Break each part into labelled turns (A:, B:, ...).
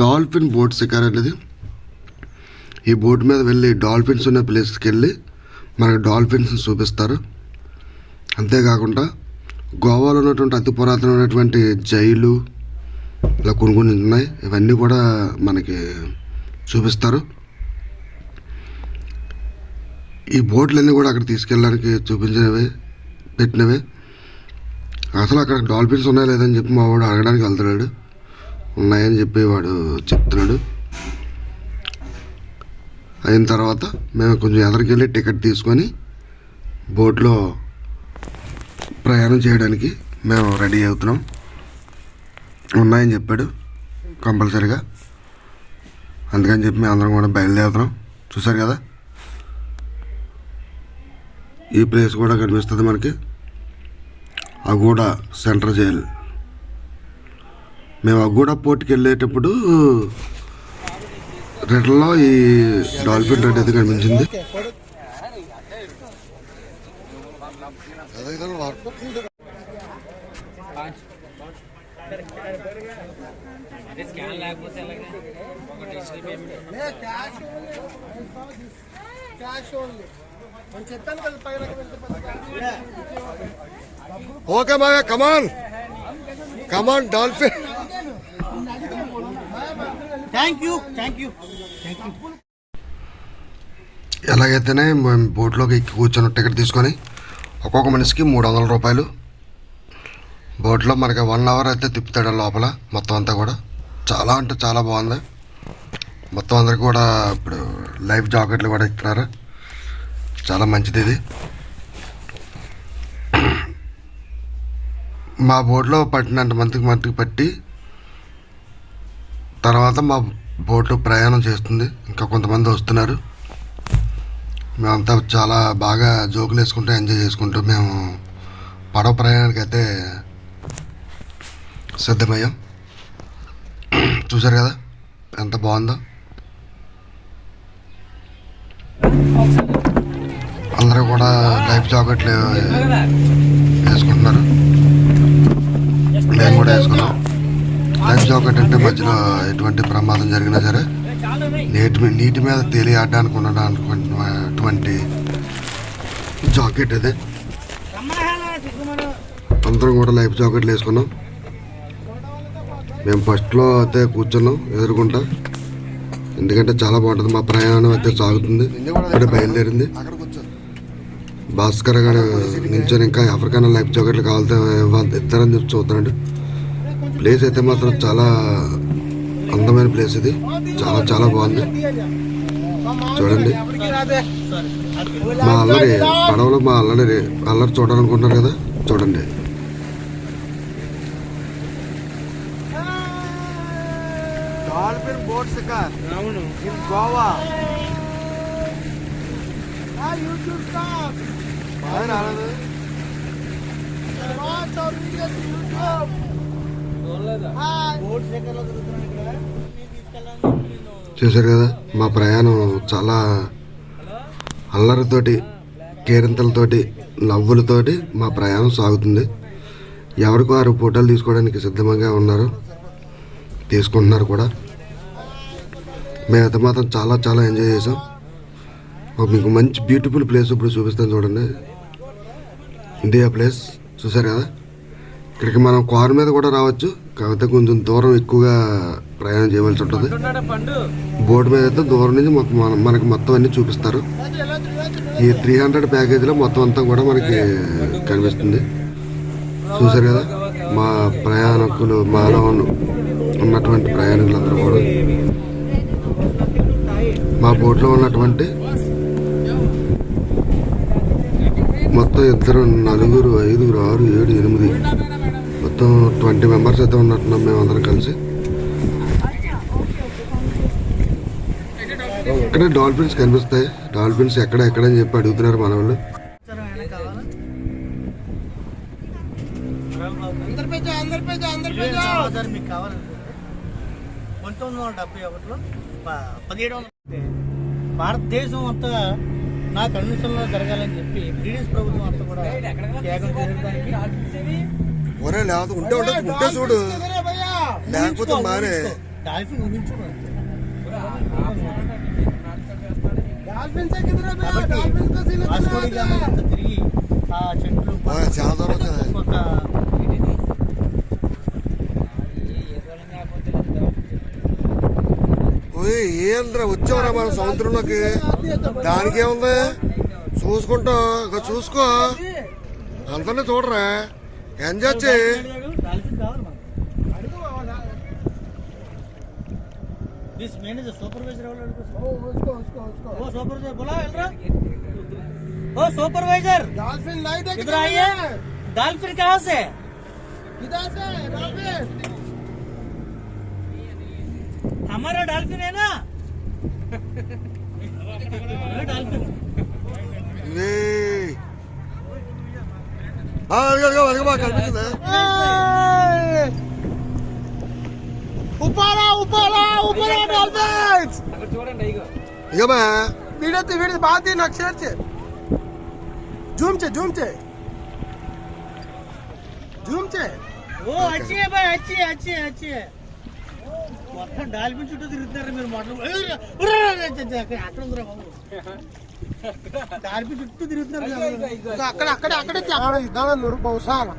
A: Dolphin boat షికార్ అనేది. ఈ boat మీద వెళ్ళి డాల్ఫిన్స్ ఉన్న ప్లేస్కి వెళ్ళి మనకు డాల్ఫిన్స్ చూపిస్తారు. అంతేకాకుండా గోవాలో ఉన్నటువంటి అతి పురాతనమైనటువంటి జైలు ఇలా కొన్ని కొన్ని ఉన్నాయి. ఇవన్నీ కూడా మనకి చూపిస్తారు. ఈ బోట్లన్నీ కూడా అక్కడ తీసుకెళ్ళడానికి చూపించినవి పెట్టినవి. అసలు అక్కడ డాల్ఫిన్స్ ఉన్నాయా లేదని చెప్పి మా వాడు అడగడానికి వెళ్తున్నాడు. ఉన్నాయని చెప్పి వాడు చెప్తున్నాడు అయిన తర్వాత మేము కొంచెం ఎదరికి వెళ్ళి టికెట్ తీసుకొని బోట్లో ప్రయాణం చేయడానికి మేము రెడీ అవుతున్నాం. ఉన్నాయని చెప్పాడు కంపల్సరీగా. అందుకని చెప్పి మేము అందరం కూడా బయలుదేరుతున్నాం. చూసారు కదా? ఈ ప్లేస్ కూడా కనిపిస్తుంది మనకి. Aguada central jail. మేము అగూడ పోర్ట్కి వెళ్ళేటప్పుడు రెడ్లో ఈ డాల్ఫిన్ రెడ్ అయితే కనిపించింది. ఓకే బాగా come on
B: come on dolphin. Thank you thank you thank you
A: ఎలాగైతేనే మేము బోట్లోకి ఎక్కి కూర్చొని టికెట్ తీసుకొని ఒక్కొక్క మనిషికి మూడు వందల రూపాయలు. బోట్లో మనకి వన్ అవర్ అయితే తిప్పుతాడు లోపల మొత్తం అంతా కూడా. చాలా అంటే చాలా బాగుంది. మొత్తం అందరికి కూడా ఇప్పుడు లైఫ్ జాకెట్లు కూడా ఇస్తున్నారు. చాలా మంచిది ఇది. మా బోట్లో పట్టినంత మంత్కి మంత్కి పట్టి తర్వాత మా బోటు ప్రయాణం చేస్తుంది. ఇంకా కొంతమంది వస్తున్నారు. మేమంతా చాలా బాగా జోకులు వేసుకుంటూ ఎంజాయ్ చేసుకుంటూ మేము పడవ ప్రయాణానికి అయితే సిద్ధమయ్యాం. చూసారు కదా? ఎంత బాగుందో. అందరూ కూడా లైఫ్ జాకెట్లు వేసుకుంటున్నారు. మేము కూడా వేసుకున్నాం. లంచ్ జాకెట్ అంటే మధ్యలో ఎటువంటి ప్రమాదం జరిగినా సరే నీటి మీద నీటి మీద తేలి ఆడడానికి ఉండడానికి జాకెట్ అదే. అందరం కూడా లైఫ్ జాకెట్లు వేసుకున్నాం. మేము ఫస్ట్లో అయితే కూర్చున్నాం ఎదుర్కొంటా. ఎందుకంటే చాలా బాగుంటుంది మా ప్రయాణం అయితే సాగుతుంది. ఇక్కడ బయలుదేరింది. భాస్కర్ గారు నించొని ఇంకా ఎవరికైనా లైఫ్ జాకెట్లు కావాలితే ఇవ్వాలి- ఇస్తారని చెప్పి చూస్తున్నాడు. ప్లేస్ అయితే మాత్రం చాలా అందమైన ప్లేస్ ఇది. చాలా చాలా బాగుంది. చూడండి. మా అల్లరి పడవలో మా అల్లరి అల్లరి చూడాలనుకుంటున్నారు కదా? చూడండి.
B: గోవా యూట్యూబ్
A: చూశారు కదా మా ప్రయాణం చాలా అల్లరితోటి కేరింతలతోటి నవ్వులతోటి మా ప్రయాణం సాగుతుంది. ఎవరికి వారు ఫోటోలు తీసుకోవడానికి సిద్ధంగా ఉన్నారు తీసుకుంటున్నారు కూడా. మేమైతే మాత్రం చాలా చాలా ఎంజాయ్ చేసాం మీకు మంచి బ్యూటిఫుల్ ప్లేస్ ఇప్పుడు చూపిస్తాను చూడండి. ఇదే ప్లేస్ చూసారు కదా? ఇక్కడికి మనం కారు మీద కూడా రావచ్చు. కాకపోతే కొంచెం దూరం ఎక్కువగా ప్రయాణం చేయవలసి ఉంటుంది.
C: పండు
A: బోర్డు మీద అయితే దూరం నుంచి మొత్తం మనకి మొత్తం అన్ని చూపిస్తారు. ఈ త్రీ హండ్రెడ్ ప్యాకేజీలో మొత్తం అంతా కూడా మనకి కనిపిస్తుంది. చూసారు కదా? మా ప్రయాణికులు మాలో ఉన్నటువంటి ప్రయాణికులందరూ కూడా. మా బోట్లో ఉన్నటువంటి మొత్తం ఇద్దరు నలుగురు ఐదుగురు ఆరు ఏడు ఎనిమిది మొత్తం ట్వంటీ మెంబర్స్ అయితే ఉన్నట్టున్నాం మేము అందరం కలిసి. ఇక్కడే డాల్ఫిన్స్ కనిపిస్తాయి. డాల్ఫిన్స్ ఎక్కడ ఎక్కడ అని చెప్పి అడుగుతున్నారు మన వాళ్ళు.
B: భారతదేశం అంతా నా కన్వెన్షన్లో జరగాలని చెప్పి బ్రిటిష్ ప్రభుత్వం అంతా కూడా త్యాగం చేయడానికి
A: ఒరే లేకపోతే ఉంటే ఉంటే ఉంటే చూడు. లేకపోతే మానే చాలా దూరం ఏంద్రా వచ్చావరా మన సముద్రంలోకి? దానికి ఏముంది చూసుకుంటా. ఇక చూసుకో. అందరినీ చూడరా? ఎంజాయ్ చేయి
B: డాల్ఫిన్ కావాలి మనకు దిస్ మేనేజర్ సూపర్వైజర్ ఎవరు అడుగుతారు? ఓ सुपरवाइजर बोला एलरा ओ सुपरवाइजर
D: डॉल्फिन लाई दे
B: इधर आइए डॉल्फिन कहाँ से
D: किधर से डॉल्फिन
B: हमारा डॉल्फिन है ना ये डॉल्फिन
A: ఆ, అదిగో, అదిగో, అదిగో బాగా కనిపించింది
D: ऊपर आ ऊपर आ ऊपर आ डॉल्फिन
C: అక్కడ చూడండి ఇగో
A: ఇక బా
D: वीडियो तो वीडियो बात ही नक्शे से जूम से जूम से जूम से
B: ఓ अच्छी है भाई अच्छी है अच्छी है अच्छी है మొత్తం డాల్ఫిన్ చుట్టూ తిరుగుతున్నారు మీరు మొత్తం అక్కడ ఉందిరా బాబు డాల్ఫిన్ చుట్టూ తిరుగుతున్నారు
D: అక్కడ అక్కడ అక్కడే అక్కడ ఇద్దాం నూరు బహుశాల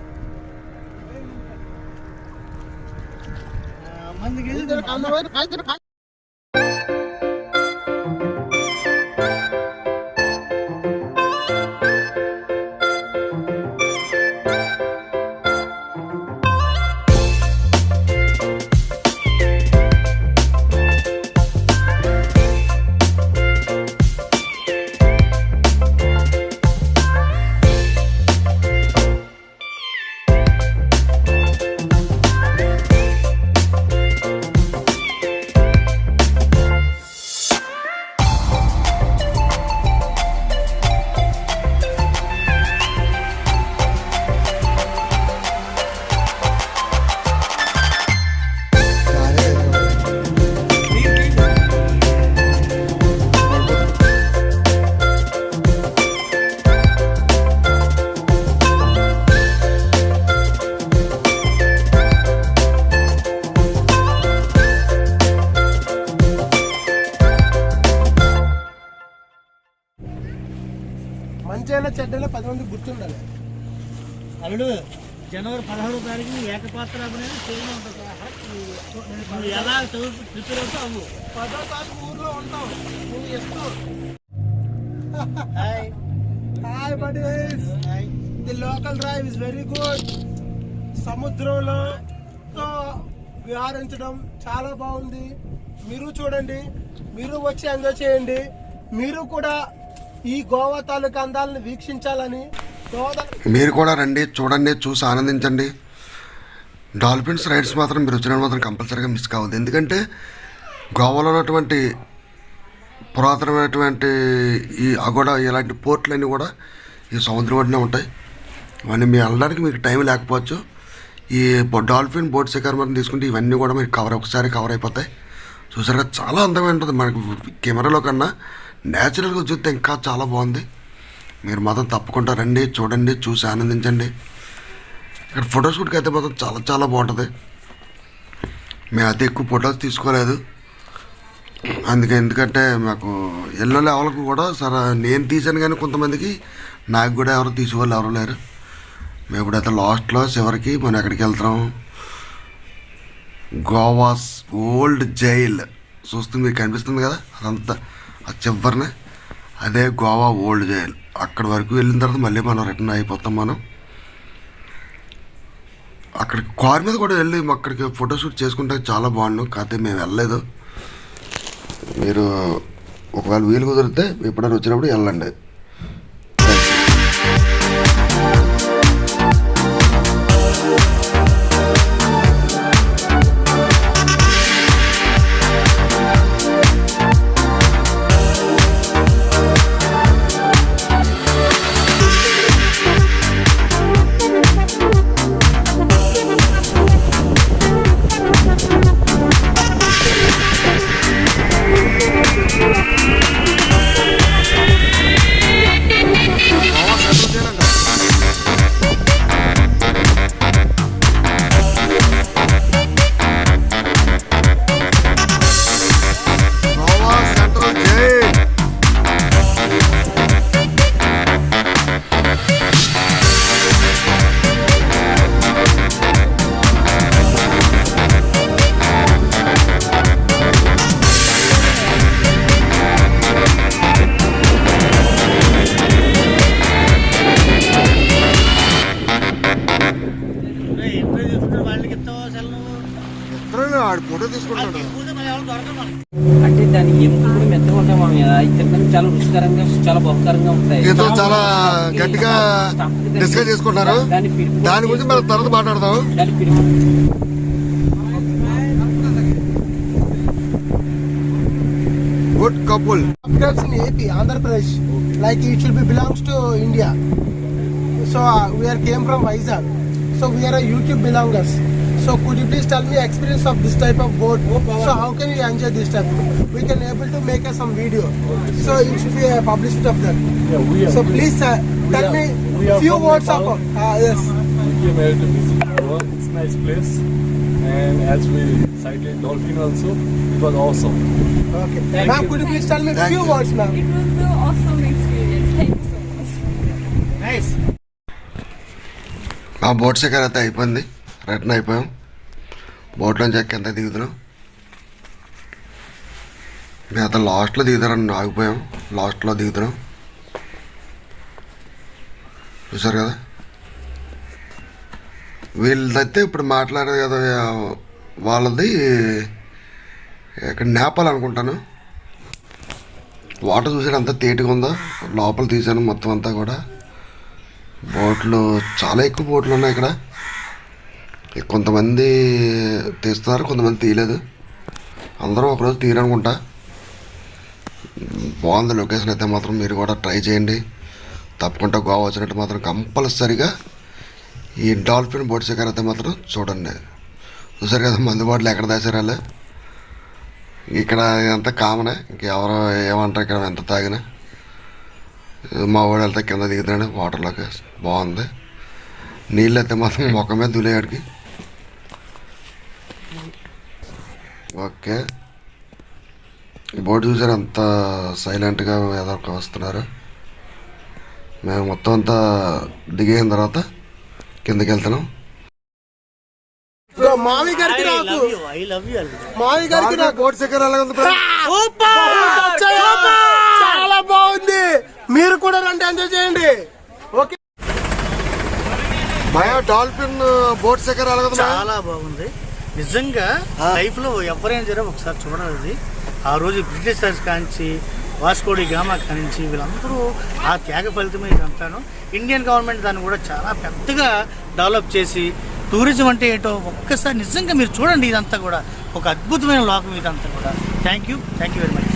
B: మందికి
D: చెడ్డైనా పది మంది గుర్తుండాలి.
B: అల్లుడు జనవరి పదహారో తారీఖు ఏకపాత్ర అభినయం చేయడం ఉంటుంది ఎలా చదువు ప్రిపేర్ అవుతావు
D: పదో తారీఖు ఊర్లో ఉంటాం నువ్వు ఎస్తూ hi. Hi
B: buddies.
D: The local drive is very good. సముద్రంలో తో విహారించడం చాలా బాగుంది. మీరు చూడండి. మీరు వచ్చి ఎంజాయ్ చేయండి. మీరు కూడా ఈ గోవా తాలూకా అందాలను వీక్షించాలని
A: మీరు కూడా రండి చూడండి చూసి ఆనందించండి. డాల్ఫిన్స్ రైడ్స్ మాత్రం మీరు వచ్చిన మాత్రం కంపల్సరీగా మిస్ కావద్దు. ఎందుకంటే గోవాలో ఉన్నటువంటి పురాతనమైనటువంటి ఈ అగోడ ఇలాంటి పోర్ట్లన్నీ కూడా ఈ సముద్రం ఒడ్డునే ఉంటాయి. ఇవన్నీ మీరు వెళ్ళడానికి మీకు టైం లేకపోవచ్చు. ఈ డాల్ఫిన్ బోట్ శిఖర్ మనం తీసుకుంటే ఇవన్నీ కూడా మీరు కవర్ ఒకసారి కవర్ అయిపోతాయి. చూసారుగా చాలా అందమైన ఉంటుంది మనకు కెమెరాలో కన్నా. న్యాచురల్గా చూస్తే ఇంకా చాలా బాగుంది. మీరు మాత్రం తప్పకుండా రండి చూడండి చూసి ఆనందించండి. ఇక్కడ ఫోటోషూట్కి అయితే మాత్రం చాలా చాలా బాగుంటుంది. మేము అయితే ఎక్కువ ఫొటోస్ తీసుకోలేదు. అందుకే ఎందుకంటే మాకు ఎల్లో లెవెల్కి కూడా సరే నేను తీశాను కానీ కొంతమందికి నాకు కూడా ఎవరు తీసేవాళ్ళు ఎవరు లేరు. మేము ఇప్పుడైతే లాస్ట్లో చివరికి మనం ఎక్కడికి వెళ్తున్నాం? Goa's old jail. చూస్తుంది మీకు కనిపిస్తుంది కదా అదంతా. ఆ చివరిన అదే గోవా ఓల్డ్ జైల్. అక్కడ వరకు వెళ్ళిన తర్వాత మళ్ళీ మనం రిటర్న్ అయిపోతాం మనం. అక్కడికి కార్ మీద కూడా వెళ్ళి అక్కడికి ఫోటోషూట్ చేసుకుంటే చాలా బాగుండు. కాకపోతే మేము వెళ్ళలేదు. మీరు ఒకవేళ వీలు కుదిరితే ఎప్పుడైనా వచ్చినప్పుడు వెళ్ళండి.
C: అంటే దాని ఎముకలు మెత్తగా ఉంటాయి మనం తినడానికి చాలా రుచికరంగా చాలా బహుకరంగా ఉంటాయి.
A: మీతో చాలా గట్టిగా డిస్కస్ చేసుకుంటున్నారు
C: దాని
A: గురించి మనం తర్వాత మాట్లాడదాం.
C: దాని
A: good couple
D: Afghans in AP, Andhra Pradesh. Like it should be belongs to India. So uh, we are came from Vizag. So we are a YouTube belongers. So could you please tell me experience of this type of boat? So how can you enjoy this type? We can able to make a, some video. So it should be a publicity of that.
E: Yeah, we are.
D: So please uh, tell
E: are-
D: me
E: we are
D: few
E: from
D: words
E: Nepal.
D: about. Uh, yes.
E: We came here to visit Goa. It's a nice place. And as we sighted dolphin also, it was awesome.
D: Okay.
E: Thank
D: ma'am,
E: you.
D: could you please tell me
A: Thank
D: few
A: you.
D: words, ma'am?
F: It was the awesome experience. Thank you so much.
B: Nice
A: మా boat Shikhar అయితే అయిపోయింది return అయిపోయాం బోట్లోంచి ఎక్క ఎంత దిగుతున్నాం? మేము లాస్ట్లో దిగుతారని ఆగిపోయాం. లాస్ట్లో దిగుతున్నాం. చూసారు కదా? వీళ్ళదైతే ఇప్పుడు మాట్లాడేది కదా వాళ్ళది ఇక్కడ నేపాల్ అనుకుంటాను. వాటర్ చూసాడు అంతా తేటిగా ఉందో? లోపల తీసాను మొత్తం అంతా కూడా. బోట్లు చాలా ఎక్కువ బోట్లు ఉన్నాయి ఇక్కడ. కొంతమంది తీస్తున్నారు కొంతమంది తీయలేదు. అందరూ ఒకరోజు తీరనుకుంటా. బాగుంది లొకేషన్ అయితే మాత్రం మీరు కూడా ట్రై చేయండి. తప్పకుండా గోవా వచ్చినట్టు మాత్రం కంపల్సరిగా ఈ డాల్ఫిన్ బోట్ శిఖర్ అయితే మాత్రం చూడండి. చూసారు కదా మందు ఎక్కడ దాచారాలే ఇక్కడ ఇదంతా కామనే ఇంకెవరు ఏమంటారు ఇక్కడ ఎంత తాగినా? మా వాడు వెళ్తే కింద దిగుతాడు వాటర్లోకి బాగుంది. నీళ్ళు అయితే మాత్రం మొక్క మీద దులేవాడికి ఓకే. ఈ బోర్డు చూసారు అంత సైలెంట్గా ఏదో వస్తున్నారు. మేము మొత్తం అంతా దిగేసిన తర్వాత కిందకి వెళ్తున్నాం
D: మావి గారికి
B: ఐ
D: నాకు
B: love you I love you
D: Mavi గారికి నాకు
A: బోట్ శిఖర్ ఎలా ఉంది
D: చాలా బాగుంది. మీరు కూడా రండి ఎంజాయ్ చేయండి. ఓకే.
A: భయ డాల్ఫిన్ బోట్ శిఖర్ ఎలా ఉంది
B: చాలా బాగుంది. నిజంగా లైఫ్లో ఎవరైనా సరే ఒకసారి చూడాలి ఆ రోజు బ్రిటిషర్స్ కాంచి వాస్కోడి గామా కానించి వీళ్ళందరూ ఆ త్యాగ ఫలితమే ఇదంతాను ఇండియన్ గవర్నమెంట్ దాన్ని కూడా చాలా పెద్దగా డెవలప్ చేసి టూరిజం అంటే ఏంటో ఒక్కసారి నిజంగా మీరు చూడండి ఇదంతా కూడా. ఒక అద్భుతమైన లోకం ఇదంతా కూడా. Thank you thank you very much